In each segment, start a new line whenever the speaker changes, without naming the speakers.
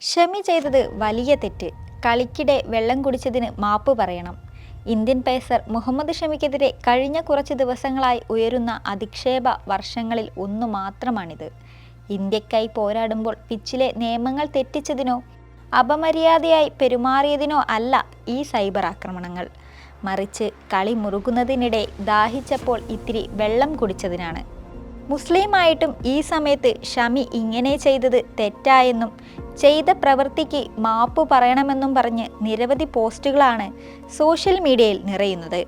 ഷമി ചെയ്തത് വലിയ തെറ്റ്. കളിക്കിടെ വെള്ളം കുടിച്ചതിന് മാപ്പ് പറയണം. ഇന്ത്യൻ പേസർ മുഹമ്മദ് ഷമിക്കെതിരെ കഴിഞ്ഞ കുറച്ച് ദിവസങ്ങളായി ഉയരുന്ന അധിക്ഷേപ വർഷങ്ങളിൽ ഒന്നു മാത്രമാണിത്. ഇന്ത്യക്കായി പോരാടുമ്പോൾ പിച്ചിലെ നിയമങ്ങൾ തെറ്റിച്ചതിനോ അപമര്യാദയായി പെരുമാറിയതിനോ അല്ല ഈ സൈബർ ആക്രമണങ്ങൾ. മറിച്ച് കളി മുറുകുന്നതിനിടെ ദാഹിച്ചപ്പോൾ ഇത്തിരി വെള്ളം കുടിച്ചതിനാണ്. മുസ്ലിമായിട്ടും ഈ സമയത്ത് ഷമി ഇങ്ങനെ ചെയ്തത് തെറ്റായെന്നും ചെയ്ത പ്രവൃത്തിക്ക് മാപ്പ് പറയണമെന്നും പറഞ്ഞ് നിരവധി പോസ്റ്റുകളാണ് സോഷ്യൽ മീഡിയയിൽ നിറയുന്നത്.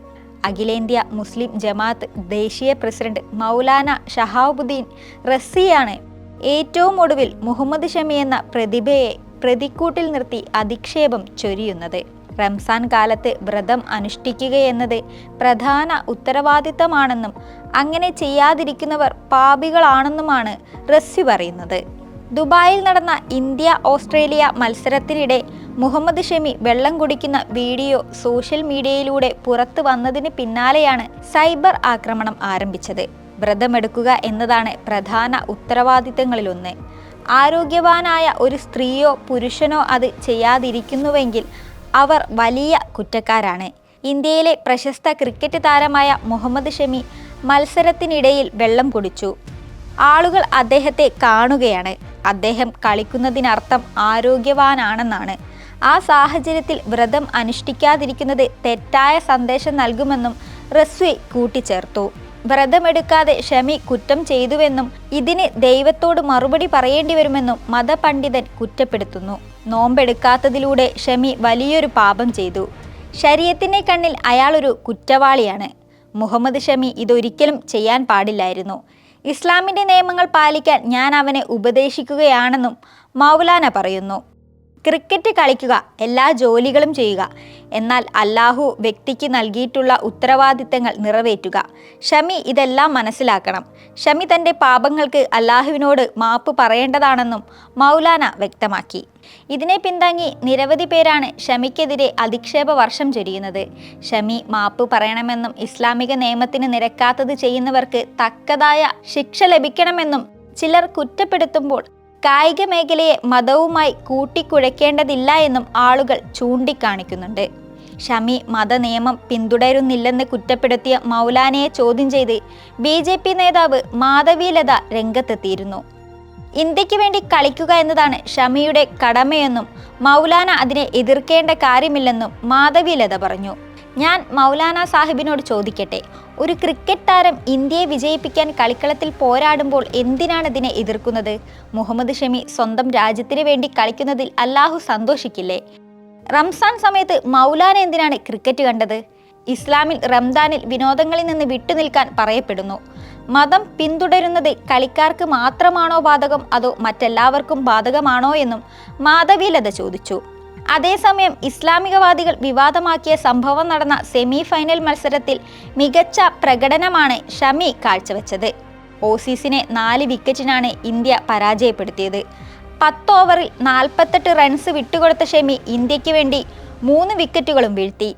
അഖിലേന്ത്യ മുസ്ലിം ജമാഅത്ത് ദേശീയ പ്രസിഡന്റ് മൗലാന ഷഹാബുദ്ദീൻ റസിയാണ് ഏറ്റവും ഒടുവിൽ മുഹമ്മദ് ഷമി എന്ന പ്രതിഭയെ പ്രതിക്കൂട്ടിൽ നിർത്തി അധിക്ഷേപം ചൊരിയുന്നത്. റംസാൻ കാലത്ത് വ്രതം അനുഷ്ഠിക്കുകയെന്നത് പ്രധാന ഉത്തരവാദിത്തമാണെന്നും അങ്ങനെ ചെയ്യാതിരിക്കുന്നവർ പാപികളാണെന്നുമാണ് റസ്സി പറയുന്നത്. ദുബായിൽ നടന്ന ഇന്ത്യ ഓസ്ട്രേലിയ മത്സരത്തിനിടെ മുഹമ്മദ് ഷമി വെള്ളം കുടിക്കുന്ന വീഡിയോ സോഷ്യൽ മീഡിയയിലൂടെ പുറത്തു വന്നതിന് പിന്നാലെയാണ് സൈബർ ആക്രമണം ആരംഭിച്ചത്. വ്രതമെടുക്കുക എന്നതാണ് പ്രധാന ഉത്തരവാദിത്തങ്ങളിലൊന്ന്. ആരോഗ്യവാനായ ഒരു സ്ത്രീയോ പുരുഷനോ അത് ചെയ്യാതിരിക്കുന്നുവെങ്കിൽ അവർ വലിയ കുറ്റക്കാരാണ്. ഇന്ത്യയിലെ പ്രശസ്ത ക്രിക്കറ്റ് താരമായ മുഹമ്മദ് ഷമി മത്സരത്തിനിടയിൽ വെള്ളം കുടിച്ചു. ആളുകൾ അദ്ദേഹത്തെ കാണുകയാണ്. അദ്ദേഹം കളിക്കുന്നതിനർത്ഥം ആരോഗ്യവാനാണെന്നാണ്. ആ സാഹചര്യത്തിൽ വ്രതം അനുഷ്ഠിക്കാതിരിക്കുന്നത് തെറ്റായ സന്ദേശം നൽകുമെന്നും റസ്വി കൂട്ടിച്ചേർത്തു. വ്രതമെടുക്കാതെ ഷമി കുറ്റം ചെയ്തുവെന്നും ഇതിന് ദൈവത്തോട് മറുപടി പറയേണ്ടി വരുമെന്നും മതപണ്ഡിതൻ കുറ്റപ്പെടുത്തുന്നു. നോമ്പെടുക്കാത്തതിലൂടെ ഷമി വലിയൊരു പാപം ചെയ്തു. ശരീരത്തിന്റെ കണ്ണിൽ അയാളൊരു കുറ്റവാളിയാണ്. മുഹമ്മദ് ഷമി ഇതൊരിക്കലും ചെയ്യാൻ പാടില്ലായിരുന്നു. ഇസ്ലാമിന്റെ നിയമങ്ങൾ പാലിക്കാൻ ഞാൻ അവനെ ഉപദേശിക്കുകയാണെന്നും മൗലാന പറയുന്നു. ക്രിക്കറ്റ് കളിക്കുക എല്ലാ ജോലികളും ചെയ്യുക എന്നാൽ അല്ലാഹു വ്യക്തിക്ക് നൽകിയിട്ടുള്ള ഉത്തരവാദിത്തങ്ങൾ നിറവേറ്റുക. ഷമി ഇതെല്ലാം മനസ്സിലാക്കണം. ഷമി തന്റെ പാപങ്ങൾക്ക് അല്ലാഹുവിനോട് മാപ്പ് പറയേണ്ടതാണെന്നും മൗലാന വ്യക്തമാക്കി. ഇതിനെ പിന്താങ്ങി നിരവധി പേരാണ് ഷമിക്കെതിരെ അധിക്ഷേപ വർഷം ചൊരിയുന്നത്. ഷമി മാപ്പ് പറയണമെന്നും ഇസ്ലാമിക നിയമത്തിന് നിരക്കാത്തത് ചെയ്യുന്നവർക്ക് തക്കതായ ശിക്ഷ ലഭിക്കണമെന്നും ചിലർ കുറ്റപ്പെടുത്തുമ്പോൾ കായിക മേഖലയെ മതവുമായി കൂട്ടിക്കുഴയ്ക്കേണ്ടതില്ല എന്നും ആളുകൾ ചൂണ്ടിക്കാണിക്കുന്നുണ്ട്. ഷമി മതനിയമം പിന്തുടരുന്നില്ലെന്ന് കുറ്റപ്പെടുത്തിയ മൗലാനയെ ചോദ്യം ചെയ്ത് ബി ജെ പി നേതാവ് മാധവീലത രംഗത്തെത്തിയിരുന്നു. ഇന്ത്യയ്ക്ക് വേണ്ടി കളിക്കുക എന്നതാണ് ഷമിയുടെ കടമയെന്നും മൗലാന അതിനെ എതിർക്കേണ്ട കാര്യമില്ലെന്നും മാധവീലത പറഞ്ഞു. ഞാൻ മൗലാന സാഹിബിനോട് ചോദിക്കട്ടെ ഒരു ക്രിക്കറ്റ് താരം ഇന്ത്യയെ വിജയിപ്പിക്കാൻ കളിക്കളത്തിൽ പോരാടുമ്പോൾ എന്തിനാണ് ഇതിനെ എതിർക്കുന്നത്? മുഹമ്മദ് ഷമി സ്വന്തം രാജ്യത്തിന് വേണ്ടി കളിക്കുന്നതിൽ അല്ലാഹു സന്തോഷിക്കില്ലേ? റംസാൻ സമയത്ത് മൗലാന എന്തിനാണ് ക്രിക്കറ്റ് കണ്ടത്? ഇസ്ലാമിൽ റംദാനിൽ വിനോദങ്ങളിൽ നിന്ന് വിട്ടുനിൽക്കാൻ പറയപ്പെടുന്നു. മതം പിന്തുടരുന്നത് കളിക്കാർക്ക് മാത്രമാണോ ബാധകം? അതോ മറ്റെല്ലാവർക്കും ബാധകമാണോ എന്നും മാധവീലത ചോദിച്ചു. അതേസമയം ഇസ്ലാമികവാദികൾ വിവാദമാക്കിയ സംഭവം നടന്ന സെമി ഫൈനൽ മത്സരത്തിൽ മികച്ച പ്രകടനമാണ് ഷമി കാഴ്ചവെച്ചത്. ഓസീസിനെ നാല് വിക്കറ്റിനാണ് ഇന്ത്യ പരാജയപ്പെടുത്തിയത്. പത്ത് ഓവറിൽ നാൽപ്പത്തെട്ട് റൺസ് വിട്ടുകൊടുത്ത ഷെമി ഇന്ത്യയ്ക്ക് വേണ്ടി മൂന്ന് വിക്കറ്റുകളും വീഴ്ത്തി.